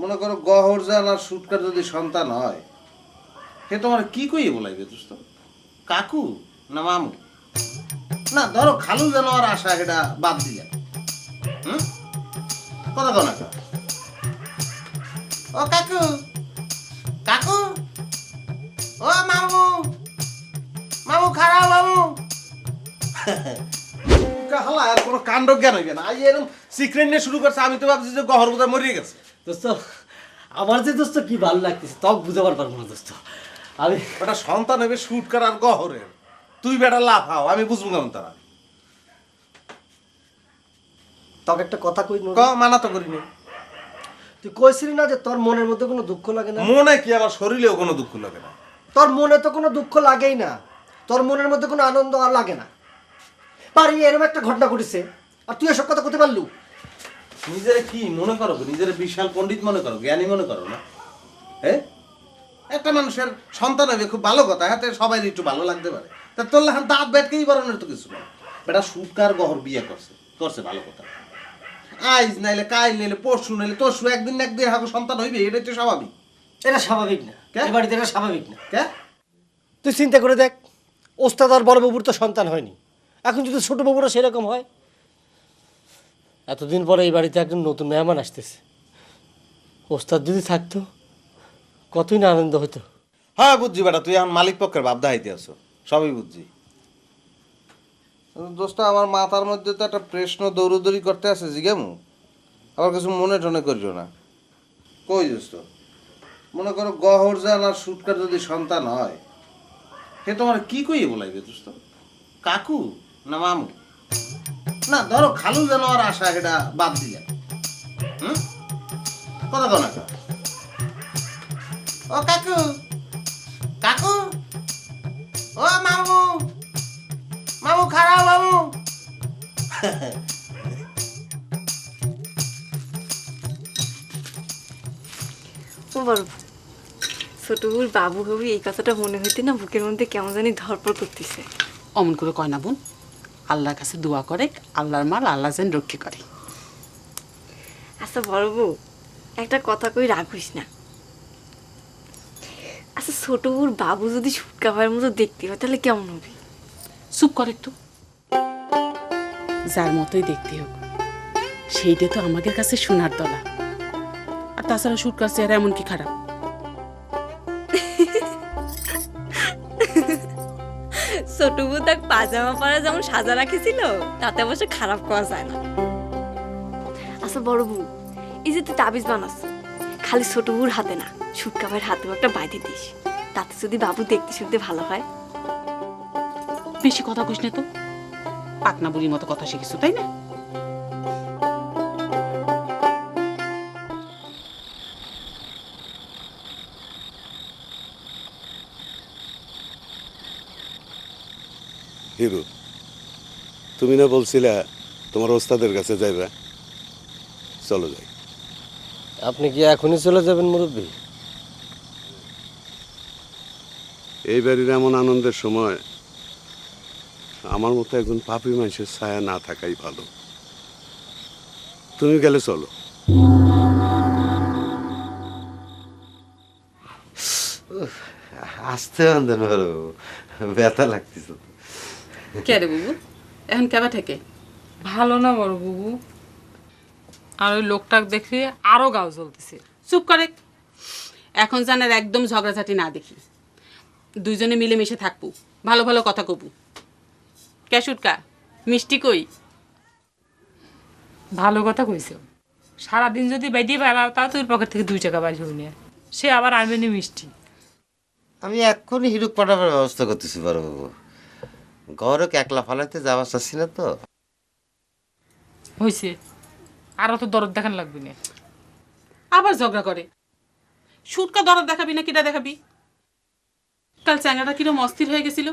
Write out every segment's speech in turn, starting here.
মনে করো গহর জাল আর সুটকার যদি সন্তান হয়, সে তোমার কি কইয়ে বলাইবে দোস্ত? কাকু না মামু? না, ধরো খালু যেন আর আশা এটা বাদ দিলে হুম? কথা কো ও কাকু কাকু, ও মামু মামু খারাপ মামু। হালা আর কোনো কাণ্ড জ্ঞান হইবে না। এরকম সিক্রেট নিয়ে শুরু করছে আমি তো ভাবছি যে গহর বোধহয় মরিয়ে গেছে। দোস্ত আমার যে দোস্ত কি ভালো লাগতেছে তক বুঝাবার পারব না দোস্ত। আমি ওটা সন্তান হবে শুট করার গহরের। তুই বেটা লাভ হাও আমি বুঝব কেমন তারা। তোকে একটা কথা কই ক মানা তো করিনি। তুই কইছিলি না যে তোর মনের মধ্যে কোনো দুঃখ লাগে না? মনে কি আমার শরীরেও কোনো দুঃখ লাগে না? তোর মনে তো কোনো দুঃখ লাগেই না। তোর মনের মধ্যে কোনো আনন্দ আর লাগে না। পারি এরকম একটা ঘটনা ঘটেছে। আর তুই এসব কথা করতে পারলু? নিজের কি মনে করো নিজের বিশাল পণ্ডিত মনে করো জ্ঞানী মনে করো না? হ্যাঁ? একটা মানুষের সন্তান হবে খুব ভালো কথা হাতে সবাই একটু ভালো লাগতে পারে। তা তোর লেখান দাঁত বেটকেই বারণের তো কিছু না বেটা সুটকার গহর বিয়ে করছে করছে ভালো কথা। আইজ নাইলে কাইল নাইলে পরশু নাইলে তরশু একদিন না একদিন হাগো সন্তান হইবে এটাই তো স্বাভাবিক। এটা স্বাভাবিক না। কে? এ বাড়িতে এটা স্বাভাবিক না। কে? তুই চিন্তা করে দেখ ওস্তাদ আর বড় বাবুর তো সন্তান হয়নি। এখন যদি ছোট বাবুরা সেরকম হয় এতদিন পরে এই বাড়িতে একজন নতুন মেহমান আসতেছে। ওস্তাদ যদি থাকতো কতই না আনন্দ হতো হ্যাঁ বুঝছি বেটা তুই এখন মালিক পক্ষের ভাবদা হাইতে আছো সবই বুঝছি। দোস্ত আমার মাথার মধ্যে তো একটা প্রশ্ন দৌড়দৌড়ি করতে আছে জিগেমু আবার কিছু মনে টনে করিও না। কই দোস্ত? মনে করো গহর জাল আর সুটকার যদি সন্তান হয় সে তোমার কি কইয়ে বলাইবে দোস্ত? কাকু? না মামু। না ধরো খালু যেন আর আশা এটা বাদ দিলে। হুম? কথা কো না। ও কাকু কাকু? ও মামু মামু খারাপ মামু। ও ছোটবুর বাবু হবি এই কথাটা মনে হইতে না বুকের মধ্যে কেমন জানি ধরপড় করতেছে। অমন করে কয় না বোন। আল্লাহর কাছে দোয়া করে আল্লাহর মাল আল্লাহ যেন রক্ষা করে। আচ্ছা বড় বউ একটা কথা কই রাখিস না। আচ্ছা ছোট বউর বাবু যদি সুটকা ভাইয়ের মতো দেখতে হয় তাহলে কেমন হবে? চুপ করে একটু। যার মতোই দেখতে হোক। সেইটা তো আমাদের কাছে সোনার দলা আর তাছাড়া সুটকার চেহারা এমন কি খারাপ। ছোট বউ তার পাজামা পরা যেমন সাজা রাখেছিল তাতে অবশ্য খারাপ করা যায় না। আচ্ছা বড় বউ এই যে তুই তাবিজ বানাস খালি ছোট বউর হাতে না সুটকা ভাইয়ের হাতেও একটা বাইতে দিস তাতে যদি বাবু দেখতে শুনতে ভালো হয়। বেশি কথা কইস না তো পাকনা বুড়ির মতো কথা শিখিস তাই না? হিরু। তুমি না বলছিলা তোমার ওস্তাদের কাছে যাইবা? চলো যাই। আপনি কি এখনই চলে যাবেন মুরব্বী? এই বাড়ির এমন আনন্দের সময় আমার মতো একজন পাপি মানুষের ছায়া না থাকাই ভালো। তুমি গেলে চলো। আসতে আনতেন ভালো ব্যথা লাগতেছে। তো। কে রে বুবু? এখন কেবা থেকে ভালো না বড় বুবু। আর ওই লোকটাকে দেখে আরও গাও জ্বলতেছে। চুপ করে। এখন জানার একদম ঝগড়াঝাটি না দেখি। দুইজনে মিলেমিশে থাকব। ভালো ভালো কথা কবু। ক্যাশুটকা মিষ্টি কই? ভালো কথা কইছো। সারাদিন যদি বাইরে বেড়াও তাও তোর পকেট থেকে দুই টাকা বাড়ি হইলে সে আবার আনবে নি মিষ্টি। আমি এক্ষুনি হিরুক পাঠাবার ব্যবস্থা করতেছি বড় বাবু। ঘরকে একলা ফালাইতে যাওয়া চাচ্ছি না তো? হয়েছে আরও তো দরদ দেখান লাগবে না। আবার ঝগড়া করে। সুটকা দরদ দেখাবি না কিটা দেখাবি? কাল চ্যাংড়াটা কিরম অস্থির হয়ে গেছিল?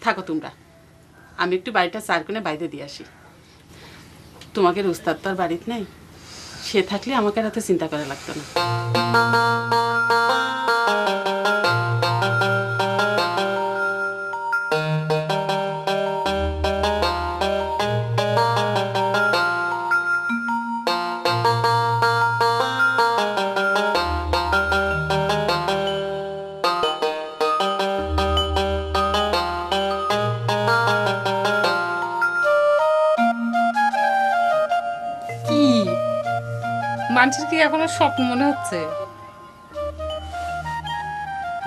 থাকো তোমরা। আমি একটু বাড়িটা চার কোণে বাইরে দিয়ে আসি। তোমাকে উস্তাদ তো আর বাড়িতে নেই। সে থাকলে আমাকে রাতে চিন্তা করা লাগতো না। মানুষের কি এখনও স্বপ্ন মনে হচ্ছে?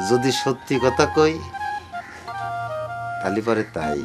যদি সত্যি কথা কই তাহলে পরে তাই।